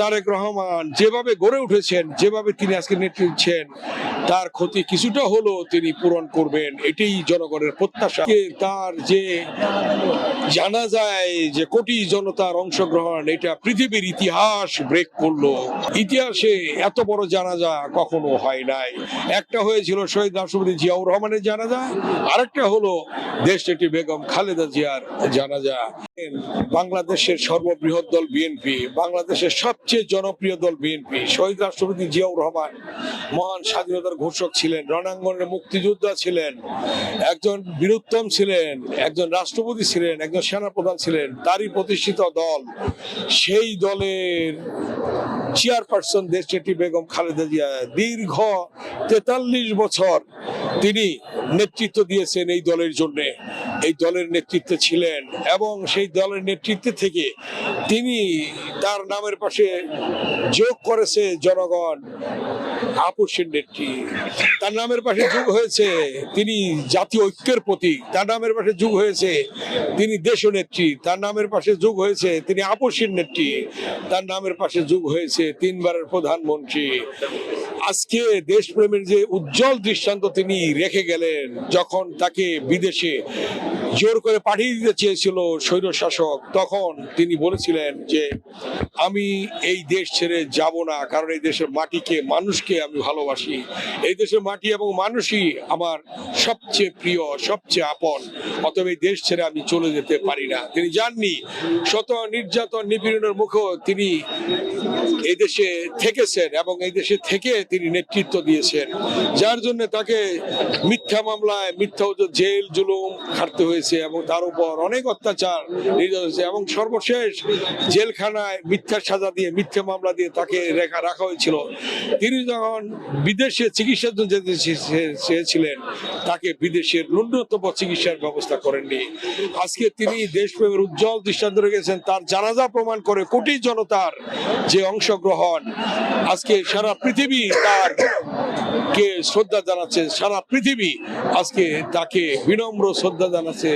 তারেক রহমান যেভাবে গড়ে উঠেছেন, যেভাবে তিনি আজকে নেতৃত্ব দিচ্ছেন, তার ক্ষতি কিছুটা হলেও তিনি পূরণ করবেন, এটাই জনগণের প্রত্যাশা। তার যে জানা যায় যে কোটি জনতার অংশগ্রহণ, এটা পৃথিবীর ইতিহাস ব্রেক করল। ইতিহাসে এত বড় জানাজা কখনো হয় নাই। একটা হয়েছিল শহীদ রাষ্ট্রপতি জিয়াউর রহমানের জানাজা, আরেকটা হলো দেশটি বেগম খালেদা জিয়ার জানাজা। বাংলাদেশের সর্ববৃহৎ দল বিএনপি, বাংলাদেশের সবচেয়ে জনপ্রিয় দল বিএনপি। শহীদ রাষ্ট্রপতি জিয়াউর রহমান মহান স্বাধীনতার ঘোষক ছিলেন, রণাঙ্গনের মুক্তিযোদ্ধা ছিলেন, একজন বীরুত্তম ছিলেন, একজন রাষ্ট্রপতি ছিলেন, একজন সেনাপ্রধান ছিলেন, তারই প্রতিষ্ঠিত দল। সেই দলের চেয়ারপারসন দেশটি বেগম খালেদা জিয়া। দীর্ঘ তেতাল্লিশ বছর তিনি নেতৃত্ব দিয়েছেন এই দলের জন্য। এই দলের নেতৃত্বে ছিলেন এবং সেই দলের নেতৃত্বে থেকে তিনি তার নামের পাশে যোগ করেছে জনগণ। আপসের নেত্রী তার নামের পাশে যুগ হয়েছে তিনি জাতীয় ঐক্যের প্রতীক। তার নামের পাশে যুগ হয়েছে তিনি দেশ নেত্রী তার নামের পাশে যুগ হয়েছে তিনি আপসের নেত্রী তার নামের পাশে যুগ হয়েছে তিনবারের প্রধানমন্ত্রী। আজকে দেশপ্রেমের যে উজ্জ্বল দৃষ্টান্ত তিনি রেখে গেলেন, যখন তাকে বিদেশে জোর করে পাঠিয়ে দিতে চেয়েছিল স্বৈর শাসক, তখন তিনি বলেছিলেন যে, আমি এই দেশ ছেড়ে যাব না, কারণ এই দেশের মাটিকে, মানুষকে আমি ভালোবাসি। এই দেশের মাটি এবং মানুষই আমার সবচেয়ে প্রিয়, সবচেয়ে আপন। অতএব এই দেশ ছেড়ে আমি চলে যেতে পারি না। তিনি যাননি। শত নির্যাতন, নিপীড়নের মুখেও তিনি এই দেশে থেকেছেন এবং এই দেশে থেকে তিনি নেতৃত্ব দিয়েছেন। যার জন্য তাকে মিথ্যা মামলায়, মিথ্যা জেল, জুলুম খাটতে হয়েছে এবং তার উপর অনেক অত্যাচার নির্যাতন হয়েছে এবং সর্বশেষ জেলখানায় মিথ্যা সাজা দিয়ে, মিথ্যা মামলা দিয়ে তাকে রেখা, রাখা হয়েছিল। তিনি যখন বিদেশে চিকিৎসার জন্য যেতে চেয়েছিলেন, তাকে বিদেশের ন্যূনতম চিকিৎসার ব্যবস্থা করেননি। আজকে তিনি দেশপ্রেমের উজ্জ্বল দৃষ্টান্ত রেখেছেন, তার জানাজা প্রমাণ করে কোটি জনতার যে অংশগ্রহণ। আজকে সারা পৃথিবী তার কে শ্রদ্ধা জানাচ্ছে সারা পৃথিবী। আজকে তাকে বিনম্র শ্রদ্ধা জানাচ্ছে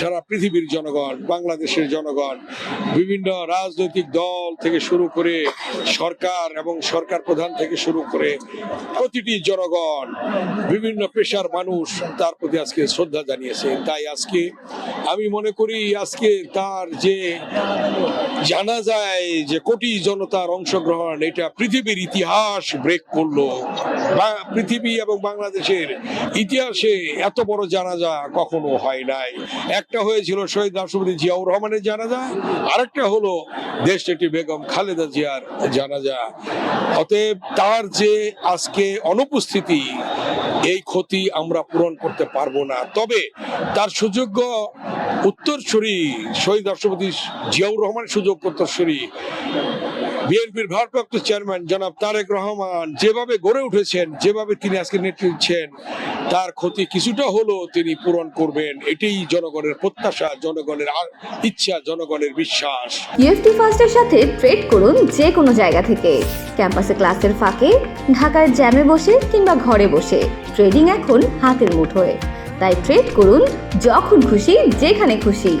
সারা পৃথিবীর জনগণ, বাংলাদেশের জনগণ, বিভিন্ন রাজনৈতিক দল থেকে শুরু করে সরকার এবং সরকার প্রধান থেকে শুরু করে প্রতিটি জনগণ, বিভিন্ন পেশার মানুষ তার প্রতি আজকে শ্রদ্ধা জানিয়েছে। তাই আজকে আমি মনে করি আজকে তার যে জানা যায় যে কোটি জনতার অংশগ্রহণ, এটা পৃথিবীর ইতিহাস ব্রেক করল। পৃথিবী এবং বাংলাদেশের ইতিহাসে এত বড় জানাজা কখনো হয় নাই। একটা হয়েছিল শহীদ রাষ্ট্রপতি জিয়াউর রহমানের জানাজা, আরেকটা হলো দেশটি বেগম খালেদা জিয়ার জানাজা। অতএব তার যে আজকে অনুপস্থিতি, এই ক্ষতি আমরা পূরণ করতে পারব না। তবে তার সুযোগ্য উত্তরসূরি শহীদ রাষ্ট্রপতি জিয়াউর রহমানের সুযোগ উত্তরসূরি বিএনপির ভারপ্রাপ্ত চেয়ারম্যান জনাব তারেক রহমান যেভাবে গড়ে উঠেছেন, যেভাবে তিনি আজকে নেতৃত্ব দিচ্ছেন, তার ক্ষতি কিছুটা হলেও তিনি পূরণ করবেন। এটাই জনগণের প্রত্যাশা, জনগণের ইচ্ছা, জনগণের বিশ্বাস। ইউএফটি ফার্স্টের সাথে ট্রেড করুন যে কোনো জায়গা থেকে। ক্যাম্পাসে ক্লাসের ফাঁকে, ঢাকার জ্যামে বসে কিংবা ঘরে বসে। ট্রেডিং এখন হাতের মুঠোয়। তাই ট্রেড করুন যখন খুশি, যেখানে খুশি।